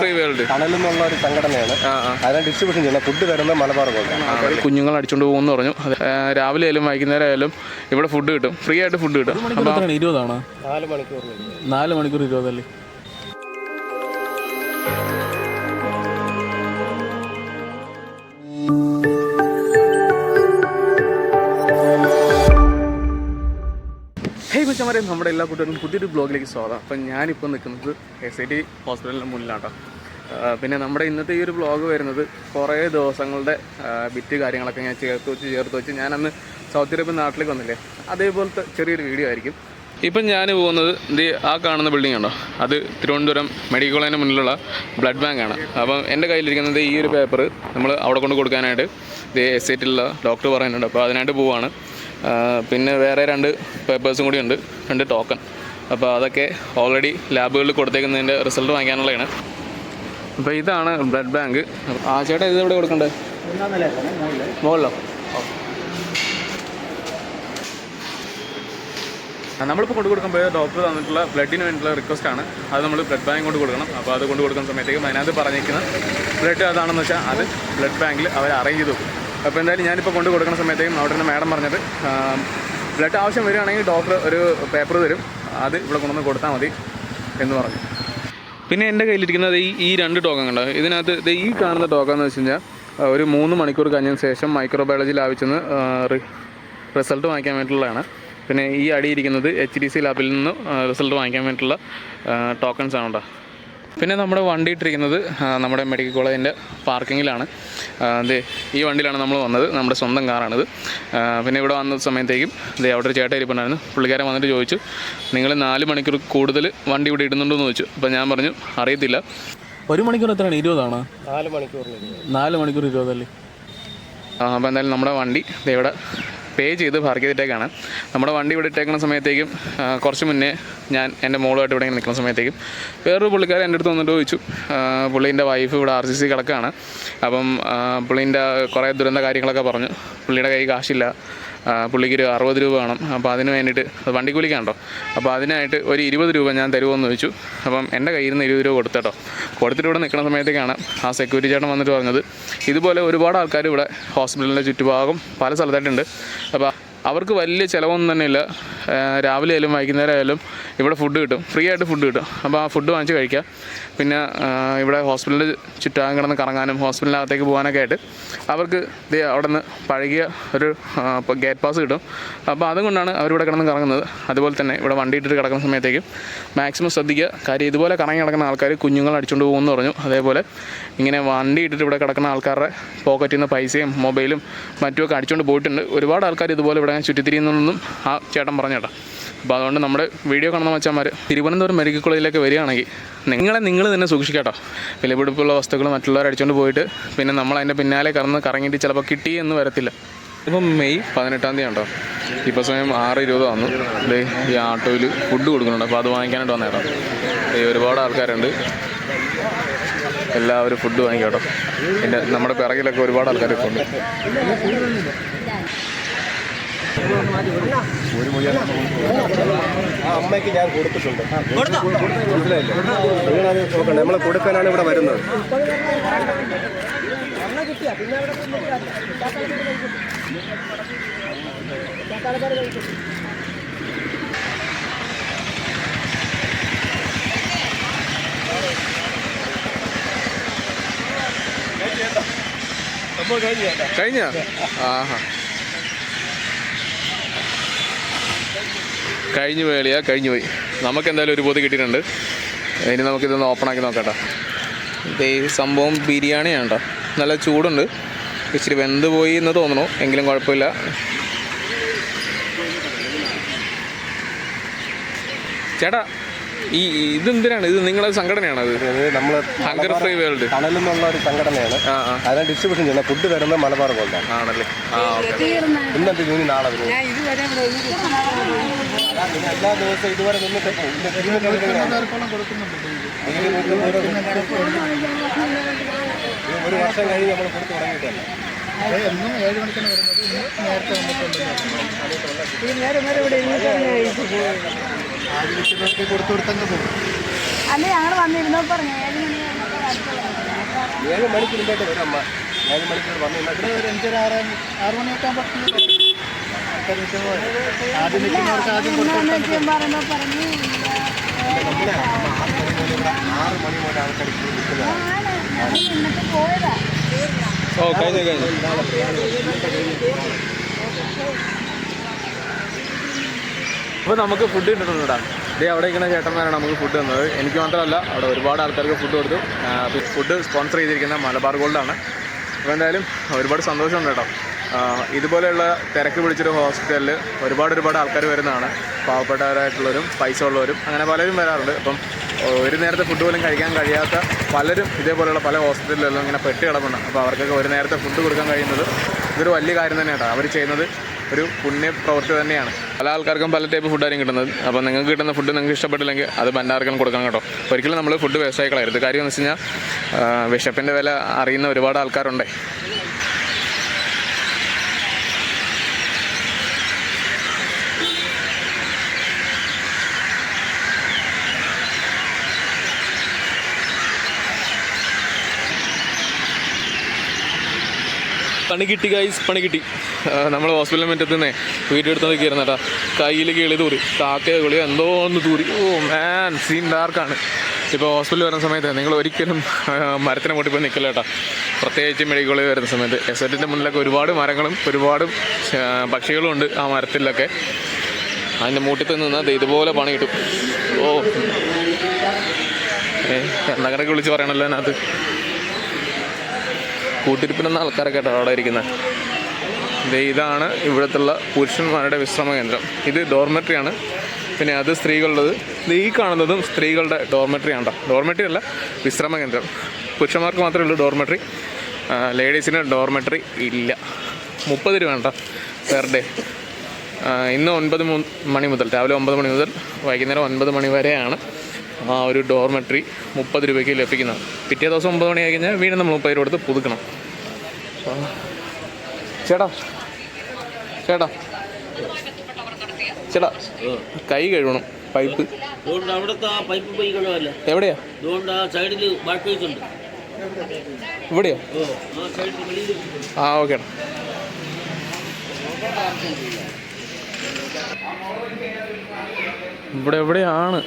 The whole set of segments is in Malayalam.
ഫ്രീ വേൾഡ് കണൽ ഒരു സംഘടനയാണ്. അതിനെ ഡിസ്ട്രിബ്യൂഷൻ ചെയ്യുന്ന ഫുഡ് വരുന്നത് മലബാർ ഗോൾഡ് കുഞ്ഞുങ്ങൾ അടിച്ചുകൊണ്ട് പോകുമെന്ന് പറഞ്ഞു. രാവിലെ ആയാലും വൈകുന്നേരം ആയാലും ഇവിടെ ഫുഡ് കിട്ടും. ഫ്രീ ആയിട്ട് ഫുഡ് കിട്ടും. ഇരുപതാണോ? നാല് മണിക്കൂർ. നാല് മണിക്കൂർ ഇരുപതല്ലേ? കുച്ചമാരെ നമ്മുടെ എല്ലാ കൂട്ടുകാർക്കും പുതിയൊരു ബ്ലോഗിലേക്ക് സ്വാഗതം. അപ്പം ഞാനിപ്പോൾ നിൽക്കുന്നത് എസ് ഐ ടി ഹോസ്പിറ്റലിന്റെ മുന്നിലാട്ടോ. പിന്നെ നമ്മുടെ ഇന്നത്തെ ഈ ഒരു ബ്ലോഗ് വരുന്നത് കുറേ ദിവസങ്ങളുടെ ബിറ്റ് കാര്യങ്ങളൊക്കെ ഞാൻ ചേർത്ത് വെച്ച് ചേർത്ത് വെച്ച് ഞാനന്ന് സൗത്ത് അറേബ്യൻ നാട്ടിലേക്ക് വന്നില്ലേ? അതേപോലത്തെ ചെറിയൊരു വീഡിയോ ആയിരിക്കും. ഇപ്പം ഞാൻ പോകുന്നത് ഇത് ആ കാണുന്ന ബിൽഡിംഗ് ഉണ്ടോ അത് തിരുവനന്തപുരം മെഡിക്കൽ കോളേജിന് മുന്നിലുള്ള ബ്ലഡ് ബാങ്കാണ് അപ്പം എന്റെ കയ്യിലിരിക്കുന്നത് ഈ ഒരു പേപ്പർ നമ്മൾ അവിടെ കൊണ്ട് കൊടുക്കാനായിട്ട് ഇത് എസ് ഐ ടിയിലുള്ള ഡോക്ടർ പറയുന്നുണ്ട്. അപ്പോൾ അതിനായിട്ട് പോവാണ്. പിന്നെ വേറെ രണ്ട് പേപ്പേഴ്സും കൂടി ഉണ്ട്. രണ്ട് ടോക്കൺ അപ്പോൾ അതൊക്കെ ഓൾറെഡി ലാബുകളിൽ കൊടുത്തേക്കുന്നതിന്റെ റിസൾട്ട് വാങ്ങിക്കാനുള്ളതാണ്. അപ്പോൾ ഇതാണ് ബ്ലഡ് ബാങ്ക് ആ ചേട്ടാ ഇത് എവിടെ കൊടുക്കണ്ടേ? മുകളിലോ? നമ്മളിപ്പോൾ കൊണ്ടു കൊടുക്കുമ്പോൾ ഡോക്ടർ തന്നിട്ടുള്ള ബ്ലഡിന് വേണ്ടിയിട്ടുള്ള റിക്വസ്റ്റ് ആണ്. അത് നമ്മൾ ബ്ലഡ് ബാങ്ക് കൊണ്ട് കൊടുക്കണം. അപ്പോൾ അത് കൊണ്ട് കൊടുക്കുന്ന സമയത്തേക്കും അതിനകത്ത് പറഞ്ഞിരിക്കുന്ന ബ്ലഡ് അതാണെന്ന് വെച്ചാൽ അത് ബ്ലഡ് ബാങ്കിൽ അവർ അറേഞ്ച് ചെയ്ത് വെക്കും അപ്പോൾ എന്തായാലും ഞാനിപ്പോൾ കൊണ്ട് കൊടുക്കുന്ന സമയത്തേക്കും അവിടെ നിന്ന് മാഡം പറഞ്ഞത് ബ്ലഡ് ആവശ്യം വരികയാണെങ്കിൽ ഡോക്ടർ ഒരു പേപ്പർ തരും അത് ഇവിടെ കൊണ്ടുവന്ന് കൊടുത്താൽ മതി എന്ന് പറഞ്ഞു. പിന്നെ എന്റെ കയ്യിലിരിക്കുന്നത് ഈ ഈ രണ്ട് ടോക്കങ്ങളുണ്ട് ഇതിനകത്ത് ഈ കാണുന്ന ടോക്കൺ എന്ന് വെച്ച് കഴിഞ്ഞാൽ ഒരു മൂന്ന് മണിക്കൂർ കഴിഞ്ഞതിന് ശേഷം മൈക്രോബയോളജി ലാബിൽ ചെന്ന് റിസൾട്ട് വാങ്ങിക്കാൻ വേണ്ടിയിട്ടുള്ളതാണ്. പിന്നെ ഈ അടിയിരിക്കുന്നത് എച്ച് ഡി സി ലാബിൽ നിന്ന് റിസൾട്ട് വാങ്ങിക്കാൻ വേണ്ടിയിട്ടുള്ള ടോക്കൺസ് ആണ് കേട്ടോ. പിന്നെ നമ്മുടെ വണ്ടി ഇട്ടിരിക്കുന്നത് നമ്മുടെ മെഡിക്കൽ കോളേജിന്റെ പാർക്കിങ്ങിലാണ്. അതെ ഈ വണ്ടിയിലാണ് നമ്മൾ വന്നത് നമ്മുടെ സ്വന്തം കാറാണിത്. പിന്നെ ഇവിടെ വന്ന സമയത്തേക്കും ദേ അവിടെ ഒരു ചേട്ടൻ ഇരിപ്പുണ്ടായിരുന്നു. പുള്ളിക്കാരൻ വന്നിട്ട് ചോദിച്ചു നിങ്ങൾ നാല് മണിക്കൂർ കൂടുതൽ വണ്ടി ഇവിടെ ഇടുന്നുണ്ടോ എന്ന് ചോദിച്ചു. അപ്പോൾ ഞാൻ പറഞ്ഞു അറിയത്തില്ല. ഒരു മണിക്കൂർ എത്രയാണ്? ഇരുപതാണോ നാല് മണിക്കൂർ നാല് മണിക്കൂർ ഇരുപതല്ലേ? ആ, അപ്പോൾ എന്തായാലും നമ്മുടെ വണ്ടി ദേ ഇവിടെ പേ ചെയ്ത് പാർക്ക് ചെയ്തിട്ടേക്കാണ്. നമ്മുടെ വണ്ടി ഇവിടെ ഇട്ടേക്കുന്ന സമയത്തേക്കും കുറച്ച് മുന്നേ ഞാൻ എന്റെ മോളുമായിട്ട് ഇവിടെ ഇങ്ങനെ നിൽക്കുന്ന സമയത്തേക്കും വേറൊരു പുള്ളിക്കാരൻ എന്റെ അടുത്ത് വന്നിട്ട് ചോദിച്ചു. പുള്ളീന്റെ വൈഫ് ഇവിടെ ആർ സി സി കിടക്കുകയാണ് അപ്പം പുള്ളീന്റെ കുറേ ദുരന്ത കാര്യങ്ങളൊക്കെ പറഞ്ഞു. പുള്ളിയുടെ കൈ കാശില്ല. ആ, പുള്ളിക്ക് ഒരു അറുപത് രൂപ വേണം. അപ്പോൾ അതിന് വേണ്ടിയിട്ട് അത് വണ്ടിക്കൂലിക്കാണ്ടോ അപ്പോൾ അതിനായിട്ട് ഒരു ഇരുപത് രൂപ ഞാൻ തരുമോയെന്ന് ചോദിച്ചു. അപ്പം എന്റെ കയ്യിൽ നിന്ന് ഇരുപത് രൂപ കൊടുത്തട്ടോ കൊടുത്തിട്ട് ഇവിടെ നിൽക്കുന്ന സമയത്തേക്കാണ് ആ സെക്യൂരിറ്റി ചേട്ടൻ വന്നിട്ട് പറഞ്ഞത്. ഇതുപോലെ ഒരുപാട് ആൾക്കാർ ഇവിടെ ഹോസ്പിറ്റലിന്റെ ചുറ്റുഭാഗം പല സ്ഥലത്തായിട്ടുണ്ട്. അപ്പോൾ അവർക്ക് വലിയ ചിലവൊന്നും തന്നെ ഇല്ല. രാവിലെ ആയാലും വൈകുന്നേരം ആയാലും ഇവിടെ ഫുഡ് കിട്ടും. ഫ്രീ ആയിട്ട് ഫുഡ് കിട്ടും. അപ്പോൾ ആ ഫുഡ് വാങ്ങിച്ച് കഴിക്കാം. പിന്നെ ഇവിടെ ഹോസ്പിറ്റലിൽ ചുറ്റാൻ കിടന്ന് കറങ്ങാനും ഹോസ്പിറ്റലിനകത്തേക്ക് പോകാനൊക്കെ ആയിട്ട് അവർക്ക് ദേ അവിടെ നിന്ന് പഴകിയ ഒരു ഗേറ്റ് പാസ് കിട്ടും. അപ്പോൾ അതുകൊണ്ടാണ് അവരിവിടെ കിടന്ന് കറങ്ങുന്നത്. അതുപോലെ തന്നെ ഇവിടെ വണ്ടി ഇട്ടിട്ട് കിടക്കുന്ന സമയത്തേക്കും മാക്സിമം ശ്രദ്ധിക്കുക. കാര്യം ഇതുപോലെ കറങ്ങി കിടക്കുന്ന ആൾക്കാർ കുഞ്ഞുങ്ങൾ അടിച്ചുകൊണ്ട് പോകുമെന്ന് പറഞ്ഞു. അതേപോലെ ഇങ്ങനെ വണ്ടി ഇട്ടിട്ട് ഇവിടെ കിടക്കുന്ന ആൾക്കാരുടെ പോക്കറ്റിൽ നിന്ന് പൈസയും മൊബൈലും മറ്റുമൊക്കെ അടിച്ചുകൊണ്ട് പോയിട്ടുണ്ട്. ഒരുപാട് ആൾക്കാർ ഇതുപോലെ ഇവിടെ ഞാൻ ചുറ്റിത്തിരിയുന്നതെന്നും ആ ചേട്ടൻ പറഞ്ഞേട്ടാ. അപ്പോൾ അതുകൊണ്ട് നമ്മുടെ വീഡിയോ കാണുന്ന മച്ചന്മാർ തിരുവനന്തപുരം മെഡിക്കൽ കോളേജിലേക്ക് വരികയാണെങ്കിൽ നിങ്ങളെ നിങ്ങൾ തന്നെ സൂക്ഷിക്കാട്ടോ. വിലപിടിപ്പുള്ള വസ്തുക്കൾ മറ്റുള്ളവർ അടിച്ചുകൊണ്ട് പോയിട്ട് പിന്നെ നമ്മൾ അതിന്റെ പിന്നാലെ കറന്ന് കറങ്ങിയിട്ട് ചിലപ്പോൾ കിട്ടി എന്ന് വരത്തില്ല. ഇപ്പം മെയ് പതിനെട്ടാം തീയതി ഉണ്ടോ ഇപ്പോൾ സമയം ആറ് ഇരുപത് വന്നു ഈ ആട്ടോയിൽ ഫുഡ് കൊടുക്കുന്നുണ്ട്. അപ്പോൾ അത് വാങ്ങിക്കാനായിട്ട് വന്നേട്ടോ. ഈ ഒരുപാട് ആൾക്കാരുണ്ട്. എല്ലാവരും ഫുഡ് വാങ്ങിക്കട്ടോ. എന്റെ നമ്മുടെ പിറകിലൊക്കെ ഒരുപാട് ഇപ്പോൾ ഉണ്ട്. ഒരു ആ അമ്മയ്ക്ക് ഞാൻ കൊടുത്തിട്ടുണ്ട്. മനസ്സിലായില്ലേ? നിങ്ങളത് നോക്കണ്ട നമ്മൾ കൊടുക്കാനാണ് ഇവിടെ വരുന്നത്. കഴിഞ്ഞ? ആഹാ. കഴിഞ്ഞു വേളിയാ കഴിഞ്ഞു പോയി. നമുക്ക് എന്തായാലും ഒരു പൊതി കിട്ടിയിട്ടുണ്ട്. ഇനി നമുക്കിതൊന്ന് ഓപ്പൺ ആക്കി നോക്കട്ടെ ഈ സംഭവം ബിരിയാണിയാണ് കേട്ടോ. നല്ല ചൂടുണ്ട്. ഇച്ചിരി വെന്ത് പോയി എന്ന് തോന്നുന്നു. എങ്കിലും കുഴപ്പമില്ല. ചേട്ടാ ഈ ഇതെന്തിനാണ്? ഇത് നിങ്ങളെ സംഘടനയാണ് അത് ഇത് നമ്മൾ ഹങ്കർ ഫ്രീ വേൾഡ് കടലെന്നുള്ള ഒരു സംഘടനയാണ്. അതിനെ ഡിസ്ട്രിബ്യൂഷൻ ചെയ്യുന്നത് ഫുഡ് വരുന്നത് മലബാർ ഗോൾഡാണ് ആണല്ലേ? ആ ഓക്കെ. ഇന്നത്തെ ജൂനി നാളെ എല്ലാ ദിവസവും ഇതുവരെ നിന്നിട്ട് ഒരു വർഷം കഴിഞ്ഞ് നമ്മൾ കൊടുത്തു തുടങ്ങിയിട്ടല്ല? ഏഴ് മണിക്കാണ് വരുന്നത്. ഇവിടെ നേരെ ഇവിടെ പോയത് അല്ല ഞങ്ങൾ വന്നിരുന്നോ പറഞ്ഞു. ഏഴ് മണി ഏഴ് മണിക്ക് മുമ്പായിട്ട് വരും അമ്മ. ഏഴ് മണിക്കൂർ വന്നു ഇവിടെ ഒരു അഞ്ചര ആറ് ആറ് മണിയൊക്കെ ആകുമ്പോൾ പറഞ്ഞു അമ്മ ആറ് മണി മുതൽ ആൾക്കാർ ഇന്നിട്ട് പോയതാ. ഓ കഴിഞ്ഞു കഴിഞ്ഞു. അപ്പോൾ നമുക്ക് ഫുഡ് കിട്ടുന്നുണ്ടാ ഇതേ അവിടെ ഇരിക്കുന്ന ചേട്ടന്മാരാണ് നമുക്ക് ഫുഡ് തന്നത്. എനിക്ക് മാത്രമല്ല അവിടെ ഒരുപാട് ആൾക്കാർക്ക് ഫുഡ് കൊടുത്തു. ഫുഡ് സ്പോൺസർ ചെയ്തിരിക്കുന്ന മലബാർ ഗോൾഡാണ് അപ്പോൾ എന്തായാലും ഒരുപാട് സന്തോഷമുണ്ട് കേട്ടോ. ഇതുപോലെയുള്ള തിരക്ക് പിടിച്ചൊരു ഹോസ്പിറ്റലിൽ ഒരുപാട് ഒരുപാട് ആൾക്കാർ വരുന്നതാണ്. പാവപ്പെട്ടവരായിട്ടുള്ളവരും പൈസ ഉള്ളവരും അങ്ങനെ പലരും വരാറുണ്ട്. അപ്പം ഒരു നേരത്തെ ഫുഡ് പോലും കഴിക്കാൻ കഴിയാത്ത പലരും ഇതേപോലെയുള്ള പല ഹോസ്പിറ്റലിലെല്ലാം ഇങ്ങനെ പെട്ട് കിടപ്പുണ്ട്. അപ്പോൾ അവർക്കൊക്കെ ഒരു നേരത്തെ ഫുഡ് കൊടുക്കാൻ കഴിയുന്നത് ഇതൊരു വലിയ കാര്യം തന്നെയാണ് അവർ ചെയ്യുന്നത് ഒരു പുണ്യ പ്രവൃത്തി തന്നെയാണ്. പല ആൾക്കാർക്കും പല ടൈപ്പ് ഫുഡായിരിക്കും കിട്ടുന്നത്. അപ്പോൾ നിങ്ങൾക്ക് കിട്ടുന്ന ഫുഡ് നിങ്ങൾക്ക് ഇഷ്ടപ്പെട്ടില്ലെങ്കിൽ അത് ഭണ്ടാർക്കും കൊടുക്കണം കേട്ടോ. ഒരിക്കലും നമ്മൾ ഫുഡ് വേസ്റ്റ് കളയരുത്. കാര്യം എന്ന് വെച്ച് കഴിഞ്ഞാൽ വിശപ്പിന്റെ വില അറിയുന്ന ഒരുപാട് ആൾക്കാരുണ്ട്. പണി കിട്ടി ഗൈസ് പണി കിട്ടി. നമ്മൾ ഹോസ്പിറ്റലിൽ മറ്റത്ത് നിന്നേ വീഡിയോ എടുത്ത് നോക്കിയിരുന്നു കേട്ടോ. കയ്യിൽ കിളി തൂറി കാക്കയോ കിളിയോ എന്തോ ഒന്ന് തൂറി. ഓ മാൻ സീൻ ഡാർക്കാണ് ഇപ്പോൾ ഹോസ്പിറ്റലിൽ വരുന്ന സമയത്ത് നിങ്ങൾ ഒരിക്കലും മരത്തിനെ മരത്തിന് മുട്ടി പോയി നിൽക്കില്ല കേട്ടോ. പ്രത്യേകിച്ച് മെഡിക്കൽ വരുന്ന സമയത്ത്. എസറ്റിന്റെ മുന്നിലൊക്കെ ഒരുപാട് മരങ്ങളും ഒരുപാട് പക്ഷികളും ഉണ്ട് ആ മരത്തിലൊക്കെ. അതിന്റെ മൂട്ടിൽ നിന്നാൽ ഇതുപോലെ പണി കിട്ടും. ഓ. ഏ എന്നകരൊക്കെ വിളിച്ച് പറയണല്ലോ അതിനകത്ത്. കൂട്ടിരിപ്പിനെന്ന ആൾക്കാരൊക്കെ കേട്ടോ അവിടെ ഇരിക്കുന്നത് ഇതാണ് ഇവിടുത്തുള്ള പുരുഷന്മാരുടെ വിശ്രമ കേന്ദ്രം. ഇത് ഡോർമെട്രി ആണ്. പിന്നെ അത് സ്ത്രീകളുടേത്. ഈ കാണുന്നതും സ്ത്രീകളുടെ ഡോർമെട്രി ആണ് ഡോർമെട്രി അല്ല വിശ്രമ കേന്ദ്രം. പുരുഷന്മാർക്ക് മാത്രമേ ഉള്ളൂ ഡോർമെട്രി ലേഡീസിന് ഡോർമെട്രി ഇല്ല. മുപ്പത് രൂപ വേണ്ട പെർ ഡേ ഇന്ന് ഒൻപത് മണി മുതൽ രാവിലെ ഒമ്പത് മണി മുതൽ വൈകുന്നേരം ഒൻപത് മണി വരെയാണ്. ആ ഒരു ഡോർമെട്രി മുപ്പത് രൂപയ്ക്ക് ലഭിക്കുന്നത് പിറ്റേ ദിവസം ഒമ്പത് മണി ആയി കഴിഞ്ഞാൽ വീണ്ടും നമ്മൾ മുപ്പത് രൂപ കൊടുത്ത് പുതുക്കണം. ചേട്ടാ ചേട്ടാ ചേട്ടാ കൈ കഴുകണം പൈപ്പ്. എവിടെയാ? എവിടെയാ ഇവിടെയോ? ആ ഓക്കെ ഇവിടെ എവിടെയാണ്?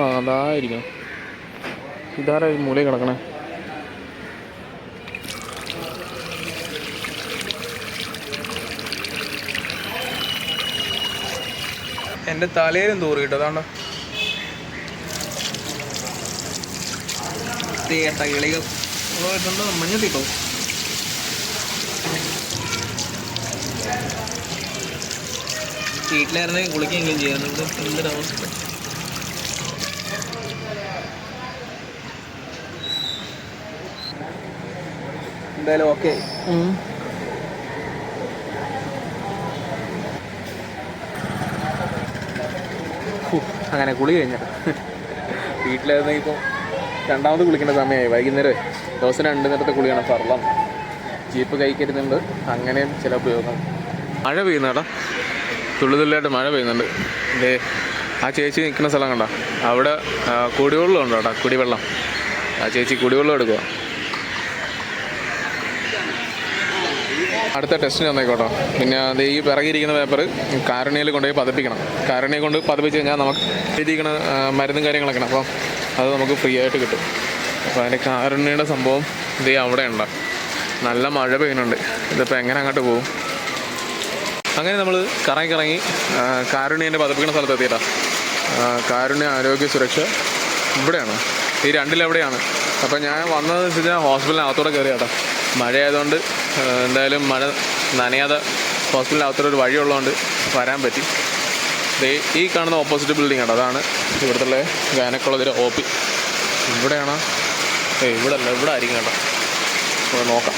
ആ അതായിരിക്കും. ഇതാരാ ഈ മൂലയിൽ കിടക്കണേ? എന്റെ തലയിലും തോറി കിട്ടും അതാണ്ടോ തീയട്ട കിളികൾ. ഓ ഇതുണ്ടോ. മഞ്ഞത്തിട്ടോ വീട്ടിലായിരുന്നെങ്കിൽ കുളിക്കുകയെങ്കിലും ചെയ്യാറുണ്ട് എന്തൊരവസ്ഥ? എന്തായാലും ഓക്കെ അങ്ങനെ കുളി കഴിഞ്ഞിട്ട് വീട്ടിലായിരുന്നെങ്കിൽ ഇപ്പോൾ രണ്ടാമത് കുളിക്കേണ്ട സമയമായി. വൈകുന്നേരം ദിവസം രണ്ട് നേരത്തെ കുളിയാണ് പറളം ജീപ്പ് കൈക്കരുന്നുണ്ട് അങ്ങനെയും ചില ഉപയോഗം. മഴ പെയ്യുന്നേടാ തുള്ളിതുള്ളിയായിട്ട് മഴ പെയ്യുന്നുണ്ട്. ദേ ആ ചേച്ചി നിൽക്കുന്ന സ്ഥലം കണ്ട. അവിടെ കുടിവെള്ളം ഉണ്ട് കേട്ടോ കുടിവെള്ളം. ആ ചേച്ചി കുടിവെള്ളം എടുക്കുക അടുത്ത ടെസ്റ്റിന് വന്നേക്കോട്ടോ. പിന്നെ അത് ഈ പിറകിയിരിക്കുന്ന പേപ്പർ കാരുണ്യയിൽ കൊണ്ടുപോയി പതിപ്പിക്കണം. കാരുണ്യ കൊണ്ട് പതിപ്പിച്ച് കഴിഞ്ഞാൽ നമുക്ക് എഴുതിയിരിക്കണ ആ, മരുന്നും കാര്യങ്ങളൊക്കെ അപ്പം അത് നമുക്ക് ഫ്രീ ആയിട്ട് കിട്ടും. അപ്പോൾ അതിന്റെ കാരുണ്യയുടെ സംഭവം ഇത് അവിടെ ഉണ്ട്. നല്ല മഴ പെയ്യുന്നുണ്ട്. ഇതിപ്പോൾ എങ്ങനെ അങ്ങോട്ട് പോകും? അങ്ങനെ നമ്മൾ കറങ്ങി കറങ്ങി കാരുണ്യന്റെ പതിപ്പിക്കുന്ന സ്ഥലത്ത് എത്തിയിട്ടാ. കാരുണ്യ ആരോഗ്യ സുരക്ഷ ഇവിടെയാണ്. ഈ രണ്ടിലെവിടെയാണ് അപ്പോൾ ഞാൻ വന്നതെന്ന് വെച്ച് കഴിഞ്ഞാൽ ഹോസ്പിറ്റലിനകത്തോടെ കയറിയാട്ടോ. മഴ ആയതുകൊണ്ട് ആ, എന്തായാലും മഴ നനയാതെ ഹോസ്പിറ്റലിനകത്തൊരു ഒരു വഴിയുള്ളതുകൊണ്ട് വരാൻ പറ്റി. ഈ കാണുന്ന ഓപ്പോസിറ്റ് ബിൽഡിംഗ് ആണ്. അതാണ് ഇവിടുത്തെ ഗാനക്കോളേജിലെ ഒ പി ഇവിടെയാണ് ഏ ഇവിടെ അല്ല ഇവിടെ ആയിരിക്കും കേട്ടോ. ഇവിടെ നോക്കാം.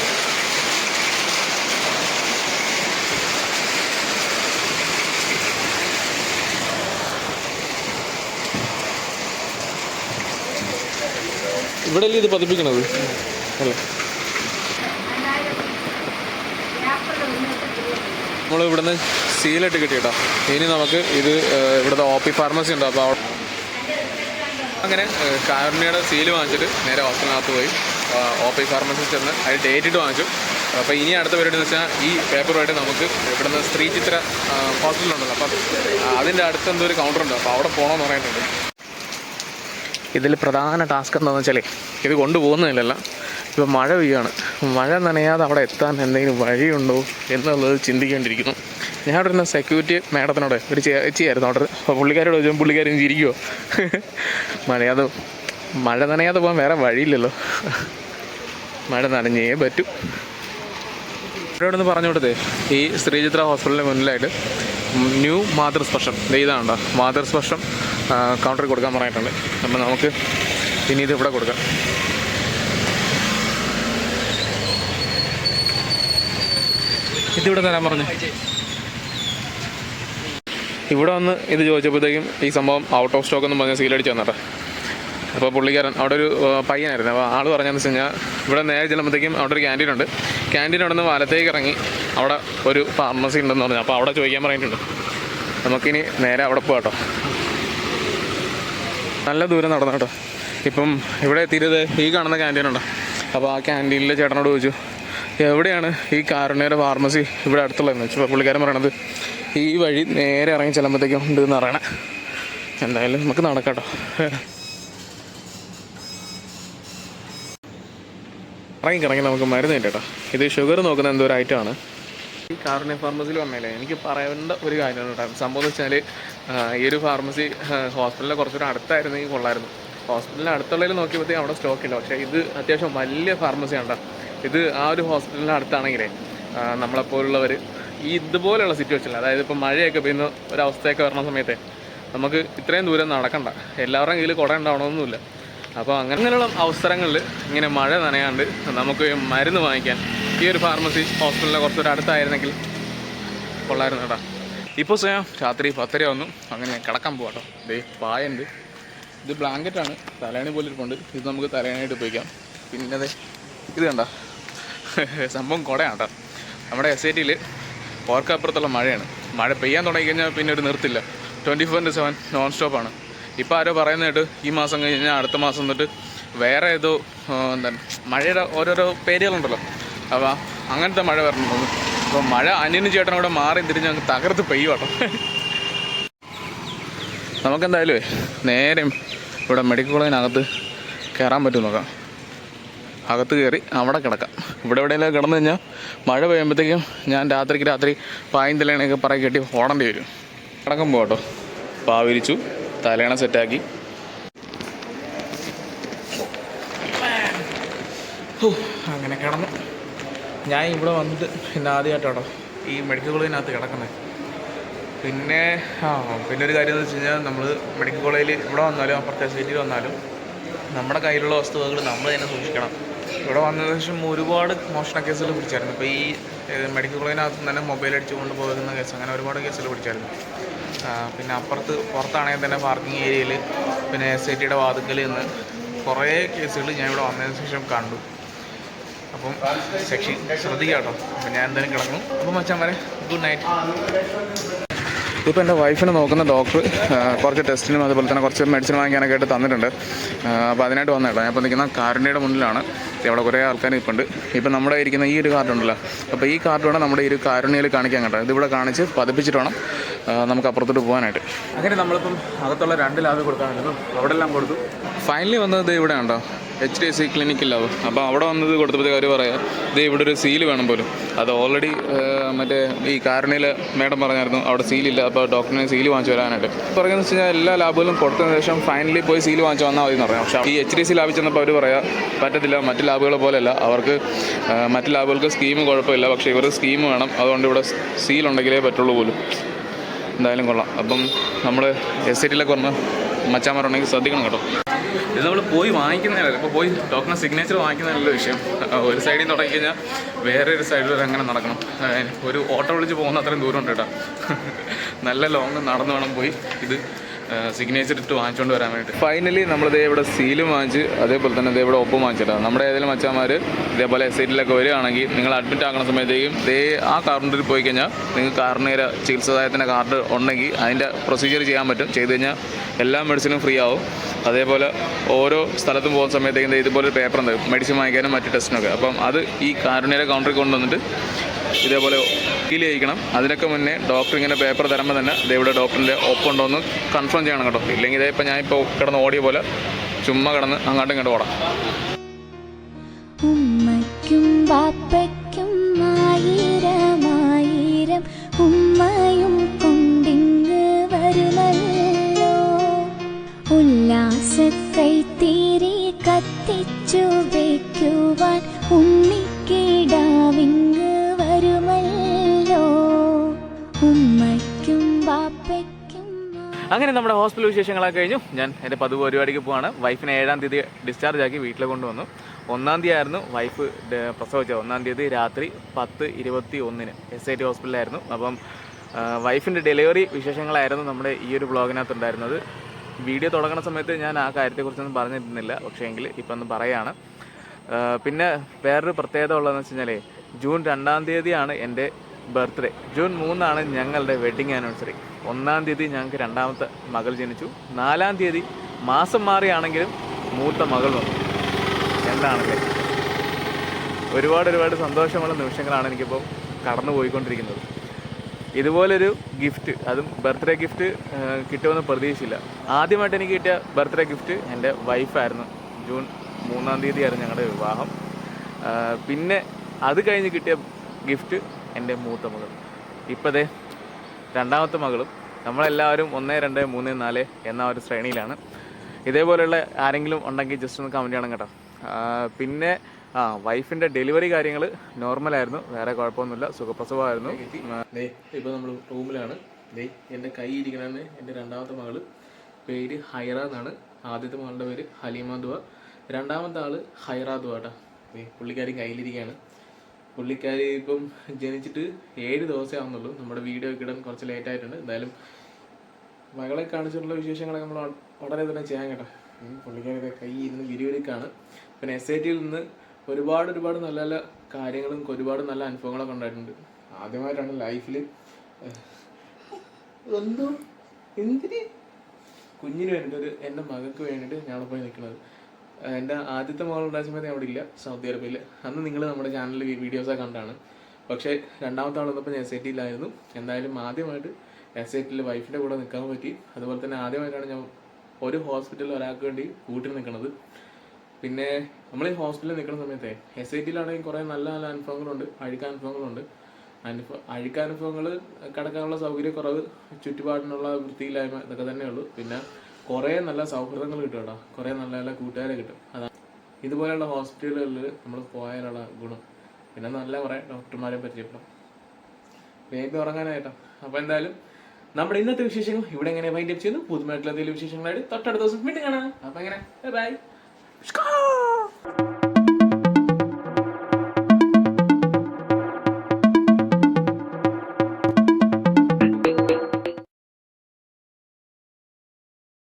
ഇവിടെ അല്ലേ ഇത് പതിപ്പിക്കണത്? അല്ലേ? നമ്മൾ ഇവിടുന്ന് സീലിട്ട് കിട്ടിയിട്ടോ. ഇനി നമുക്ക് ഇത് ഇവിടുത്തെ ഒ പി ഫാർമസി ഉണ്ട്. അപ്പോൾ അങ്ങനെ കാരുണ്യയുടെ സീൽ വാങ്ങിച്ചിട്ട് നേരെ ഹോസ്പിറ്റലിനകത്ത് പോയി. ഒ പി ഫാർമസി ചെന്ന് അത് ഡേറ്റിട്ട് വാങ്ങിച്ചു. അപ്പോൾ ഇനി അടുത്ത പരിപാടി എന്ന് വെച്ചാൽ ഈ പേപ്പറുമായിട്ട് നമുക്ക് ഇവിടുന്ന് സ്ത്രീ ചിത്ര ഹോസ്പിറ്റലുണ്ടല്ലോ അപ്പം അതിന്റെ അടുത്ത് എന്തോ ഒരു കൗണ്ടർ ഉണ്ട്. അപ്പോൾ അവിടെ പോകണമെന്ന് പറയുന്നുണ്ട് ഇതിൽ പ്രധാന ടാസ്ക് എന്താണെന്ന് വെച്ചാൽ ഇത് കൊണ്ടുപോകുന്നതിലല്ല. ഇപ്പോൾ മഴ പെയ്യാണ്. മഴ നനയാതെ അവിടെ എത്താൻ എന്തെങ്കിലും വഴിയുണ്ടോ എന്നുള്ളത് ചിന്തിക്കേണ്ടിയിരിക്കുന്നു. ഞാൻ അവിടെ ഇരുന്ന സെക്യൂരിറ്റി മാഡത്തിനോട് ഒരു ചേച്ചിയായിരുന്നു അവിടെ. അപ്പോൾ പുള്ളിക്കാരോട് ചോദിച്ചാൽ പുള്ളിക്കാരും ചിരിക്കുമോ മഴയാതെ മഴ നനയാതെ പോകാൻ വേറെ വഴിയില്ലല്ലോ. മഴ നനഞ്ഞേ പറ്റൂ. ഇവിടെ നിന്ന് പറഞ്ഞു കൊടുത്തേ ഈ ശ്രീചിത്ര ഹോസ്പിറ്റലിന് മുന്നിലായിട്ട് ന്യൂ മാതൃസ്പർശം ദേ ഇതാണ്ടോ മാതൃസ്പർശം കൗണ്ടറിൽ കൊടുക്കാൻ പറഞ്ഞിട്ടുണ്ട്. അപ്പം നമുക്ക് ഇനി ഇത് ഇവിടെ കൊടുക്കാം. ഇതിവിടെ തരാൻ പറഞ്ഞു. ഇവിടെ വന്ന് ഇത് ചോദിച്ചപ്പോഴത്തേക്കും ഈ സംഭവം ഔട്ട് ഓഫ് സ്റ്റോക്ക് എന്ന് പറഞ്ഞ് സീലടിച്ച് വന്നിട്ടെ അപ്പോൾ പുള്ളിക്കാരൻ അവിടെ ഒരു പയ്യനായിരുന്നു. അപ്പോൾ ആൾ പറഞ്ഞതെന്ന് വെച്ച് കഴിഞ്ഞാൽ ഇവിടെ നേരെ ചെല്ലുമ്പോഴത്തേക്കും അവിടെ ഒരു ക്യാന്റീൻ ഉണ്ട്. ക്യാന്റീൻ അവിടെ നിന്ന് വലത്തേക്ക് ഇറങ്ങി അവിടെ ഒരു ഫാർമസി ഉണ്ടെന്ന് പറഞ്ഞു. അപ്പോൾ അവിടെ ചോദിക്കാൻ പറഞ്ഞിട്ടുണ്ട്. നമുക്കിനി നേരെ അവിടെ പോകാം കേട്ടോ. നല്ല ദൂരം നടന്നു കേട്ടോ. ഇപ്പം ഇവിടെ എത്തിയത് ഈ കാണുന്ന ക്യാന്റീൻ ഉണ്ടോ? അപ്പോൾ ആ ക്യാന്റീനിൽ ചേട്ടനോട് ചോദിച്ചു. എവിടെയാണ് ഈ കാരുണ്യയുടെ ഫാർമസി ഇവിടെ അടുത്തുള്ളതെന്ന് വെച്ചാൽ പുള്ളിക്കാരൻ പറയണത് ഈ വഴി നേരെ ഇറങ്ങി ചെല്ലുമ്പോഴത്തേക്കും ഉണ്ട് എന്ന് പറയണേ. എന്തായാലും നമുക്ക് നടക്കാം ഇറങ്ങിക്കിറങ്ങി ഇറങ്ങി ഇറങ്ങി നമുക്ക് മരുന്ന് കേട്ടോ ഇത് ഷുഗർ നോക്കുന്ന എന്തോ ഒരു ഐറ്റമാണ് ഈ കാരുണ്യ ഫാർമസിയിൽ വന്നേലേ എനിക്ക് പറയേണ്ട ഒരു കാര്യമാണ് കേട്ടോ. സംഭവം എന്ന് വെച്ചാൽ ഈ ഒരു ഫാർമസി ഹോസ്പിറ്റലിലെ കുറച്ചുകൂടെ അടുത്തായിരുന്നെങ്കിൽ കൊള്ളായിരുന്നു. ഹോസ്പിറ്റലിന് അടുത്തുള്ളതിൽ നോക്കിയപ്പോഴത്തേക്കും അവിടെ സ്റ്റോക്ക് ഇല്ല. പക്ഷേ ഇത് അത്യാവശ്യം വലിയ ഫാർമസിയാണ് കേട്ടോ. ഇത് ആ ഒരു ഹോസ്പിറ്റലിന് അടുത്താണെങ്കിലേ നമ്മളെപ്പോലുള്ളവർ ഈ ഇതുപോലെയുള്ള സിറ്റുവേഷനിൽ അതായത് ഇപ്പോൾ മഴയൊക്കെ പെയ്യുന്ന ഒരവസ്ഥയൊക്കെ വരണ സമയത്തെ നമുക്ക് ഇത്രയും ദൂരം നടക്കണ്ട. എല്ലാവരുടെയും കയ്യിൽ കുട ഉണ്ടാവണമെന്നില്ല അപ്പോൾ അങ്ങനെയുള്ള അവസരങ്ങളിൽ ഇങ്ങനെ മഴ നനയാണ്ട് നമുക്ക് മരുന്ന് വാങ്ങിക്കാൻ ഈ ഒരു ഫാർമസി ഹോസ്പിറ്റലിന്റെ കുറച്ചൊരു അടുത്തായിരുന്നെങ്കിൽ കൊള്ളായിരുന്നു കേട്ടോ. ഇപ്പോൾ സ്വയം രാത്രി പത്തര വന്നു അങ്ങനെ കിടക്കാൻ കേട്ടോ. ദേ പായുണ്ട്. ഇത് ബ്ലാങ്കറ്റാണ്. തലേണി പോലെ ഇരിപ്പുണ്ട്. ഇത് നമുക്ക് തലേണിയായിട്ട് ഉപയോഗിക്കാം. പിന്നെ അതെ ഇത് കണ്ട? സംഭവം കുടയാണ് കേട്ടോ നമ്മുടെ എസ് ഐ ടിയിൽ ഓർക്കപ്പുറത്തുള്ള മഴയാണ്. മഴ പെയ്യാൻ തുടങ്ങിക്കഴിഞ്ഞാൽ പിന്നെ ഒരു നിർത്തില്ല. Twenty four into seven non സ്റ്റോപ്പാണ് ഇപ്പോൾ ആരോ പറയുന്നതായിട്ട് ഈ മാസം കഴിഞ്ഞാൽ അടുത്ത മാസം തൊട്ട് വേറെ ഏതോ എന്താ മഴയുടെ ഓരോരോ പേരുകളുണ്ടല്ലോ. അപ്പോൾ അങ്ങനത്തെ മഴ വരണം അപ്പോൾ മഴ ചേട്ടൻ ചേട്ടനോടെ മാറി തിരിഞ്ഞ് അങ്ങ് തകർത്ത് പെയ്യുവാട്ടോ നമുക്കെന്തായാലും നേരെ ഇവിടെ മെഡിക്കൽ കോളേജിനകത്ത് കയറാൻ പറ്റും നോക്കാം. അകത്ത് കയറി അവിടെ കിടക്കാം. ഇവിടെ എവിടെയെങ്കിലും കിടന്നു കഴിഞ്ഞാൽ മഴ പെയ്യുമ്പോഴത്തേക്കും ഞാൻ രാത്രിക്ക് രാത്രി പായന്തലേണയൊക്കെ പറയി കെട്ടി ഓടേണ്ടി വരും. കിടക്കാൻ പോകട്ടോ പാവിരിച്ചു തലേണ സെറ്റാക്കി. അങ്ങനെ കിടന്നു. ഞാൻ ഇവിടെ വന്നിട്ട് പിന്നെ ആദ്യമായിട്ടാണോ ഈ മെഡിക്കൽ കോളേജിനകത്ത് കിടക്കുന്നത് പിന്നെ ആ പിന്നെ ഒരു കാര്യം എന്ന് വെച്ച് കഴിഞ്ഞാൽ നമ്മൾ മെഡിക്കൽ കോളേജിൽ ഇവിടെ വന്നാലും അപ്പുറത്തെ സീറ്റിൽ വന്നാലും നമ്മുടെ കയ്യിലുള്ള വസ്തുവകൾ നമ്മൾ തന്നെ സൂക്ഷിക്കണം. ഇവിടെ വന്നതിന് ശേഷം ഒരുപാട് മോഷണ കേസുകൾ പിടിച്ചായിരുന്നു. ഇപ്പോൾ ഈ മെഡിക്കൽ കോളേജിനകത്ത് തന്നെ മൊബൈൽ അടിച്ച് കൊണ്ടുപോകുന്ന കേസ് അങ്ങനെ ഒരുപാട് കേസുകൾ പിടിച്ചായിരുന്നു. പിന്നെ അപ്പുറത്ത് പുറത്താണെങ്കിൽ തന്നെ പാർക്കിംഗ് ഏരിയയിൽ പിന്നെ എസ് ഐ ടിയുടെ വാതുക്കൽ നിന്ന് കുറേ കേസുകൾ ഞാൻ ഇവിടെ വന്നതിന് ശേഷം കണ്ടു. അപ്പം സെക്ഷൻ ശ്രദ്ധിക്കാം കേട്ടോ അപ്പം ഞാൻ എന്തായാലും കിടക്കും അപ്പം മച്ചാൻ വരെ ഗുഡ് നൈറ്റ് ഇപ്പോൾ എന്റെ വൈഫിനെ നോക്കുന്ന ഡോക്ടർ കുറച്ച് ടെസ്റ്റിനും അതുപോലെ തന്നെ കുറച്ച് മെഡിസിൻ വാങ്ങിക്കാനൊക്കെ ആയിട്ട് തന്നിട്ടുണ്ട്. അപ്പോൾ അതിനായിട്ട് വന്നേട്ടോ ഞാൻ ഇപ്പോൾ നിൽക്കുന്ന കാരുണ്യയുടെ മുന്നിലാണ്. ഇവിടെ കുറേ ആൾക്കാർ ഇപ്പോൾ ഉണ്ട്. ഇപ്പം നമ്മുടെ ഇരിക്കുന്ന ഈ ഒരു കാർഡ് ഉണ്ടല്ലോ. അപ്പോൾ ഈ കാർഡ് വേണം നമ്മുടെ ഈ ഒരു കാരുണ്യയിൽ കാണിക്കാൻ കേട്ടോ ഇതിവിടെ കാണിച്ച് പതിപ്പിച്ചിട്ട് വേണം നമുക്ക് അപ്പുറത്തോട്ട് പോകാനായിട്ട്. അങ്ങനെ നമ്മളിപ്പം അകത്തുള്ള രണ്ട് ലാബ് കൊടുക്കാനുണ്ടല്ലോ അവിടെ എല്ലാം കൊടുത്തു. ഫൈനലി വന്നത് ഇവിടെ ഉണ്ടോ? എച്ച് ഡി സി ക്ലിനിക്കിൽ ലാബ് അപ്പോൾ അവിടെ വന്നത് കൊടുത്തപ്പോഴത്തേക്ക് അവർ പറയാം ഇത് ഇവിടെ ഒരു സീൽ വേണം പോലും. അത് ഓൾറെഡി മറ്റേ ഈ കാരണയിൽ മേഡം പറഞ്ഞായിരുന്നു അവിടെ സീലില്ല അപ്പോൾ ഡോക്ടറിനെ സീൽ വാങ്ങിച്ചു വരാനായിട്ട്. പറയുന്നത് വെച്ച് കഴിഞ്ഞാൽ എല്ലാ ലാബുകളും കൊടുത്തതിന് ശേഷം ഫൈനലി പോയി സീൽ വാങ്ങിച്ചു വന്നാൽ മതി എന്ന് പറയാം. പക്ഷേ ഈ എച്ച് ഡി സി ലാബിൽ ചെന്നപ്പോൾ അവർ പറയാം പറ്റത്തില്ല മറ്റ് ലാബുകളെ പോലെയല്ല. അവർക്ക് മറ്റ് ലാബുകൾക്ക് സ്കീം കുഴപ്പമില്ല. പക്ഷേ ഇവർ സ്കീം വേണം. അതുകൊണ്ട് ഇവിടെ സീൽ ഉണ്ടെങ്കിലേ പറ്റുള്ളൂ പോലും. എന്തായാലും കൊള്ളാം. അപ്പം നമ്മൾ എസ് ഐ ടിയിലൊക്കെ വന്ന് മച്ചാമാരുണ്ടെങ്കിൽ ശ്രദ്ധിക്കണം കേട്ടോ. ഇത് നമ്മൾ പോയി വാങ്ങിക്കുന്നതല്ല? ഇപ്പോൾ പോയി ടോക്കൺ സിഗ്നേച്ചർ വാങ്ങിക്കുന്നതല്ല വിഷയം. ഒരു സൈഡിൽ നിന്ന് തുടങ്ങി കഴിഞ്ഞാൽ വേറെ ഒരു സൈഡിൽ വരെ അങ്ങനെ നടക്കണം. ഒരു ഓട്ടോ വിളിച്ച് പോകുന്ന അത്രയും ദൂരം ഉണ്ട് കേട്ടോ. നല്ല ലോങ് നടന്നു വേണം പോയി ഇത് സിഗ്നേച്ചർ ഇട്ട് വാങ്ങിച്ചുകൊണ്ട് വരാൻ വേണ്ടി ഫൈനലി നമ്മൾ നമ്മളിതേ ഇവിടെ സീലും വാങ്ങിച്ച് അതേപോലെ തന്നെ ഇതേ ഇവിടെ ഒപ്പം വാങ്ങിച്ചിട്ടാണ് നമ്മുടെ ഏതെങ്കിലും അച്ഛന്മാർ ഇതേപോലെ എസ് ഐറ്റിലൊക്കെ വരികയാണെങ്കിൽ നിങ്ങൾ അഡ്മിറ്റ് ആകുന്ന സമയത്തേക്കും ഇതേ ആ കാർഡിൽ പോയി കഴിഞ്ഞാൽ നിങ്ങൾക്ക് കാർണികര ചികിത്സാ സഹായത്തിന്റെ കാർഡ് ഉണ്ടെങ്കിൽ അതിന്റെ പ്രൊസീജിയർ ചെയ്യാൻ പറ്റും. ചെയ്ത് കഴിഞ്ഞാൽ എല്ലാ മെഡിസിനും ഫ്രീ ആവും. അതേപോലെ ഓരോ സ്ഥലത്തും പോകുന്ന സമയത്തേക്കും ഇതുപോലെ പേപ്പർ ഉണ്ട്. മെഡിസിൻ വാങ്ങിക്കാനും മറ്റു ടെസ്റ്റിനൊക്കെ അപ്പം അത് ഈ കാരുണ്യയുടെ കൗണ്ടറിൽ കൊണ്ടുവന്നിട്ട് ഇതേപോലെ ഫീൽ ചെയ്യിക്കണം. അതിനൊക്കെ മുന്നേ ഡോക്ടർ ഇങ്ങനെ പേപ്പർ തരുമ്പോൾ തന്നെ ദേ ഇവിടെ ഡോക്ടറിന്റെ ഒപ്പം ഉണ്ടോ എന്ന് കൺഫേം ചെയ്യണം കേട്ടോ. ഇല്ലെങ്കിൽ ഇതേ ഇപ്പം ഇപ്പോൾ കിടന്ന് ഓടിയ പോലെ ചുമ്മാ കിടന്ന് അങ്ങോട്ടും ഇങ്ങോട്ട് ഓടാം. ഉമ്മയ്ക്കും ബാപ്പയ്ക്കും ഉമ്മയും കൊണ്ടിങ്ങ് വരുമല്ലോ. ഉല്ലാസക്കൈത്തിരി കത്തിച്ചു വയ്ക്കുവാൻ ഉണ്ണിക്കിടാവിങ്ങ് അങ്ങനെ നമ്മുടെ ഹോസ്പിറ്റൽ വിശേഷങ്ങളൊക്കെ കഴിഞ്ഞു. ഞാൻ എന്റെ പതിവ് പരിപാടിക്ക് പോവാണ്. വൈഫിനെ ഏഴാം തീയതി ഡിസ്ചാർജ് ആക്കി വീട്ടിൽ കൊണ്ടുവന്നു. ഒന്നാം തീയതി ആയിരുന്നു വൈഫ് പ്രസവിച്ചത് ഒന്നാം തീയതി രാത്രി പത്ത് ഇരുപത്തി ഒന്നിന് എസ് ഐ ടി ഹോസ്പിറ്റലിലായിരുന്നു. അപ്പം വൈഫിന്റെ ഡെലിവറി വിശേഷങ്ങളായിരുന്നു നമ്മുടെ ഈ ഒരു ബ്ലോഗിനകത്ത് ഉണ്ടായിരുന്നത് വീഡിയോ തുടങ്ങുന്ന സമയത്ത് ഞാൻ ആ കാര്യത്തെക്കുറിച്ചൊന്നും പറഞ്ഞിരുന്നില്ല. പക്ഷേ എങ്കിൽ ഇപ്പം ഒന്ന് പറയാണ്. ആ, പിന്നെ വേറൊരു പ്രത്യേകത ഉള്ളതെന്ന് വെച്ച് കഴിഞ്ഞാൽ ജൂൺ രണ്ടാം തീയതിയാണ് എന്റെ ബർത്ത്ഡേ. ജൂൺ മൂന്നാണ് ഞങ്ങളുടെ വെഡിങ് ആനിവേഴ്സറി ഒന്നാം തീയതി ഞങ്ങൾക്ക് രണ്ടാമത്തെ മകൾ ജനിച്ചു. നാലാം തീയതി മാസം മാറിയാണെങ്കിലും മൂത്ത മകൾ വന്നു. എന്താണല്ലേ? ഒരുപാട് ഒരുപാട് സന്തോഷമുള്ള നിമിഷങ്ങളാണ് എനിക്കിപ്പോൾ കടന്നു പോയിക്കൊണ്ടിരിക്കുന്നത്. ഇതുപോലൊരു ഗിഫ്റ്റ് അതും ബർത്ത്ഡേ ഗിഫ്റ്റ് കിട്ടുമെന്ന് പ്രതീക്ഷയില്ല. ആദ്യമായിട്ട് എനിക്ക് കിട്ടിയ ബർത്ത്ഡേ ഗിഫ്റ്റ് എന്റെ വൈഫായിരുന്നു. ജൂൺ മൂന്നാം തീയതി ആയിരുന്നു ഞങ്ങളുടെ വിവാഹം. പിന്നെ അത് കഴിഞ്ഞ് കിട്ടിയ ഗിഫ്റ്റ് എന്റെ മൂത്ത മകൾ. ഇപ്പോഴത്തെ രണ്ടാമത്തെ മകളും നമ്മളെല്ലാവരും ഒന്ന് രണ്ട് മൂന്ന് നാല് എന്ന ഒരു ശ്രേണിയിലാണ്. ഇതേപോലെയുള്ള ആരെങ്കിലും ഉണ്ടെങ്കിൽ ജസ്റ്റ് ഒന്ന് കമന്റ് ചെയ്യണം കേട്ടോ. പിന്നെ ആ വൈഫിന്റെ ഡെലിവറി കാര്യങ്ങൾ നോർമൽ ആയിരുന്നു. വേറെ കുഴപ്പമൊന്നുമില്ല. സുഖപ്രസവമായിരുന്നു ഇപ്പൊ നമ്മൾ റൂമിലാണ്. ദേ എന്റെ കൈ ഇരിക്കണമെന്ന് എന്റെ രണ്ടാമത്തെ മകൾ. പേര് ഹൈറ എന്നാണ്. ആദ്യത്തെ മകളുടെ പേര് ഹലീമ ദുവ. രണ്ടാമത്തെ ആൾ ഹൈറ ദുവ കേട്ടോ ദേ പുള്ളിക്കാരി കയ്യിലിരിക്കുകയാണ് പുള്ളിക്കാരി ഇപ്പം ജനിച്ചിട്ട് ഏഴ് ദിവസമേ ആവുന്നുള്ളൂ. നമ്മുടെ വീഡിയോ ഒക്കെ ഇടാൻ കുറച്ച് ലേറ്റ് ആയിട്ടുണ്ട്. എന്തായാലും മകളെ കാണിച്ചിട്ടുള്ള വിശേഷങ്ങളൊക്കെ നമ്മൾ ഉടനെ തന്നെ ചെയ്യാൻ കേട്ടോ. പുള്ളിക്കാരിയുടെ കൈ ഇരുന്ന് വിരിവിരിക്കാണ്. പിന്നെ എസ് ഐ ടിയിൽ നിന്ന് ഒരുപാട് ഒരുപാട് നല്ല നല്ല കാര്യങ്ങളും ഒരുപാട് നല്ല അനുഭവങ്ങളൊക്കെ ഉണ്ടായിട്ടുണ്ട്. ആദ്യമായിട്ടാണ് ലൈഫിൽ എന്തോ എന്തിന്? കുഞ്ഞിന് വേണ്ടിയിട്ട് ഒരു എന്റെ മകൾക്ക് വേണ്ടിയിട്ട് ഞാൻ പോയി നിൽക്കുന്നത്. എന്റെ ആദ്യത്തെ മകൾ ഉണ്ടായ സമയത്ത് ഞാൻ അവിടെ ഇല്ല സൗദി അറേബ്യയിൽ. അന്ന് നിങ്ങൾ നമ്മുടെ ചാനലിൽ വീഡിയോസൊക്കെ കണ്ടാണ് പക്ഷേ രണ്ടാമത്തെ ആൾ വന്നപ്പോൾ ഐ ടിയിലായിരുന്നു എന്തായാലും ആദ്യമായിട്ട് എസ് ഐ ടിയിൽ വൈഫിന്റെ കൂടെ നിൽക്കാൻ പറ്റി. അതുപോലെ തന്നെ ആദ്യമായിട്ടാണ് ഞാൻ ഒരു ഹോസ്പിറ്റലിൽ ഒരാൾക്ക് വേണ്ടി കൂട്ടി നിൽക്കുന്നത്. പിന്നെ നമ്മൾ ഈ ഹോസ്പിറ്റലിൽ നിൽക്കുന്ന സമയത്തെ എസ് ഐ ടിയിലാണെങ്കിൽ കുറേ നല്ല നല്ല അനുഭവങ്ങളുണ്ട് അഴുക്കാനുഭവങ്ങളുണ്ട് അനുഭവ അഴുക്കാനുഭവങ്ങൾ കിടക്കാനുള്ള സൗകര്യക്കുറവ് ചുറ്റുപാടിനുള്ള വൃത്തിയില്ലായ്മ ഇതൊക്കെ തന്നെയുള്ളൂ. പിന്നെ കുറേ നല്ല സൗഹൃദങ്ങൾ കിട്ടും കേട്ടോ കുറേ നല്ല നല്ല കൂട്ടുകാരെ കിട്ടും. അതാണ് ഇതുപോലെയുള്ള ഹോസ്പിറ്റലുകളിൽ നമ്മൾ പോയാലുള്ള ഗുണം. പിന്നെ നല്ല കുറേ ഡോക്ടർമാരെ പരിചയപ്പെടാം. വേഗം ഉറങ്ങാനായിട്ടോ. അപ്പോൾ എന്തായാലും നമ്മുടെ ഇന്നത്തെ വിശേഷങ്ങൾ ഇവിടെ എങ്ങനെ വൈൻഡ് അപ്പ് ചെയ്യുന്നു? പുതുമായിട്ടുള്ള എന്തെങ്കിലും വിശേഷങ്ങളായിട്ട് തൊട്ടടുത്ത ദിവസം വീണ്ടും കാണാം. അപ്പോൾ എങ്ങനെ? ബൈ